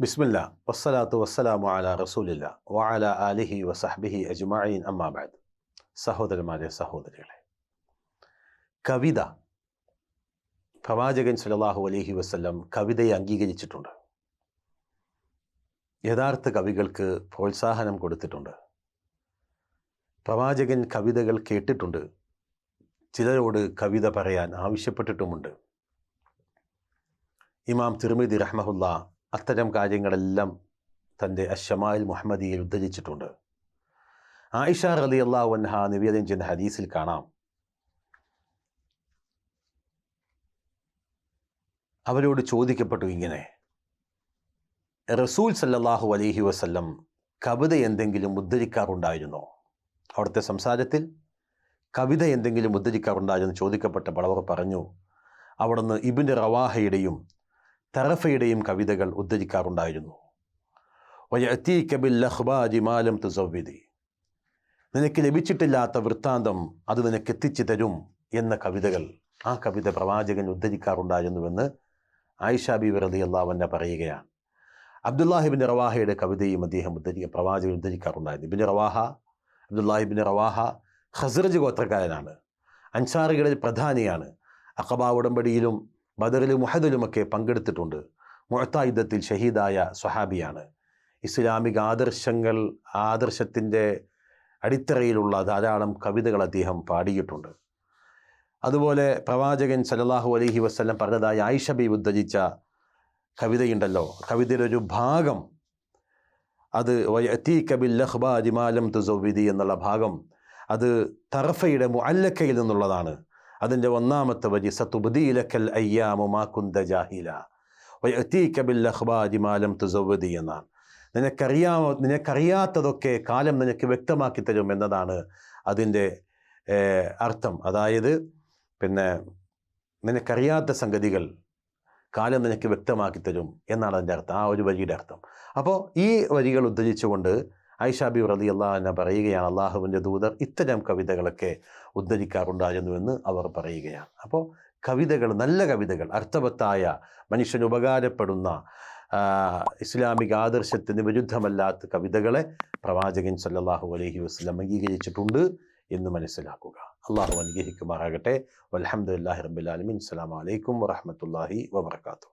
ബിസ്മില്ല. വസ്സലാത്തു വസ്സലാമു അല റസൂലില്ല. വഅല ആലിഹി വസഹ്ബിഹി അജ്മഈൻ. അമ്മാബാദ് സഹോദരന്മാരെ സഹോദരികളെ. കവിത. പ്രവാചകൻ സലാഹു അലഹി വസല്ലം കവിതയെ അംഗീകരിച്ചിട്ടുണ്ട്. യഥാർത്ഥ കവികൾക്ക് പ്രോത്സാഹനം കൊടുത്തിട്ടുണ്ട്. പ്രവാചകൻ കവിതകൾ കേട്ടിട്ടുണ്ട്. ചിലരോട് കവിത പറയാൻ ആവശ്യപ്പെട്ടിട്ടുമുണ്ട്. ഇമാം തിരുമിതി റഹ്മഹുല്ല അത്തരം കാര്യങ്ങളെല്ലാം തന്റെ അഷമായിൽ മുഹമ്മദിയിൽ ഉദ്ധരിച്ചിട്ടുണ്ട്. ആയിഷ റലി അള്ളാഹുൻഹ നിവേദനം ചെയ്യുന്ന ഹദീസിൽ കാണാം. അവരോട് ചോദിക്കപ്പെട്ടു ഇങ്ങനെ റസൂൽ സല്ലാഹു അലഹി വസ്ല്ലം കവിത എന്തെങ്കിലും ഉദ്ധരിക്കാറുണ്ടായിരുന്നോ? അവിടുത്തെ സംസാരത്തിൽ കവിത എന്തെങ്കിലും ഉദ്ധരിക്കാറുണ്ടായിരുന്നു ചോദിക്കപ്പെട്ടപ്പോൾ അവർ പറഞ്ഞു അവിടുന്ന് ഇബിന്റെ റവാഹയുടെയും തറഫയുടെയും കവിതകൾ ഉദ്ധരിക്കാറുണ്ടായിരുന്നു. നിനക്ക് ലഭിച്ചിട്ടില്ലാത്ത വൃത്താന്തം അത് നിനക്ക് എത്തിച്ചു തരും എന്ന കവിതകൾ ആ കവിത പ്രവാചകൻ ഉദ്ധരിക്കാറുണ്ടായിരുന്നുവെന്ന് ആയിഷ ബി വെറുതെ അള്ളാവന്നെ പറയുകയാണ്. അബ്ദുല്ലാഹിബിൻ റവാഹയുടെ കവിതയും അദ്ദേഹം ഉദ്ധരിക്ക പ്രവാചകൻ ഉദ്ധരിക്കാറുണ്ടായിരുന്നു. Ibn Rawaha Abdullah ibn Rawaha Khazraj ഗോത്രക്കാരനാണ്. അൻസാറുകളിൽ പ്രധാനിയാണ്. അഖബ ഉടമ്പടിയിലും ബദറിലും മുഹദിലുമൊക്കെ പങ്കെടുത്തിട്ടുണ്ട്. മുഴത്തായുധത്തിൽ ഷഹീദായ സ്വഹാബിയാണ്. ഇസ്ലാമിക ആദർശങ്ങൾ ആദർശത്തിന്റെ അടിത്തറയിലുള്ള ധാരാളം കവിതകൾ അദ്ദേഹം പാടിയിട്ടുണ്ട്. അതുപോലെ പ്രവാചകൻ സലല്ലാഹു അലഹി വസ്ലം പറഞ്ഞതായി ആയിഷബി ഉദ്ധരിച്ച കവിതയുണ്ടല്ലോ. കവിതയുടെ ഒരു ഭാഗം അത് കബിൽ ലഹ്ബാജിമാലം തുസൗവിദി എന്നുള്ള ഭാഗം അത് തറഫയുടെ മുഅല്ലക്കയിൽ നിന്നുള്ളതാണ്. അതിന്റെ ഒന്നാമത്തെ വരി സത്തുബദീലക്കൽ അയ്യാമുമാക്കുന്ത ജാഹില. വയത്തീക്കബിൽ അഖ്ബാജിമാലം തുസവദി എന്നാണ്. നിനക്കറിയാമോ നിനക്കറിയാത്തതൊക്കെ കാലം നിനക്ക് വ്യക്തമാക്കി തരും എന്നതാണ് അതിന്റെ അർത്ഥം. അതായത് പിന്നെ നിനക്കറിയാത്ത സംഗതികൾ കാലം നിനക്ക് വ്യക്തമാക്കി തരും എന്നാണ് അതിന്റെ അർത്ഥം. ആ ഒരു വരിയുടെ അർത്ഥം. അപ്പോൾ ഈ വരികൾ ഉദ്ധരിച്ചുകൊണ്ട് ഐഷാബി റതി അള്ളാഹ് പറയുകയാണ് അള്ളാഹുവിന്റെ ദൂതർ ഇത്തരം കവിതകളൊക്കെ ഉദ്ധരിക്കാറുണ്ടായിരുന്നുവെന്ന് അവർ പറയുകയാണ്. അപ്പോൾ കവിതകൾ നല്ല കവിതകൾ അർത്ഥവത്തായ മനുഷ്യന് ഉപകാരപ്പെടുന്ന ഇസ്ലാമിക ആദർശത്തിന് വിരുദ്ധമല്ലാത്ത കവിതകളെ പ്രവാചകൻ സല്ലാഹു അലഹി വസ്ലം അംഗീകരിച്ചിട്ടുണ്ട് എന്ന് മനസ്സിലാക്കുക. അള്ളാഹു അനുഗ്രഹിക്കുമാറാകട്ടെ. വലഹമുല്ലാഹി റബ്ബുലാലമിൻ അസ്സാം വലൈക്കും വറഹമത്തല്ലാഹി വബർക്കാത്തു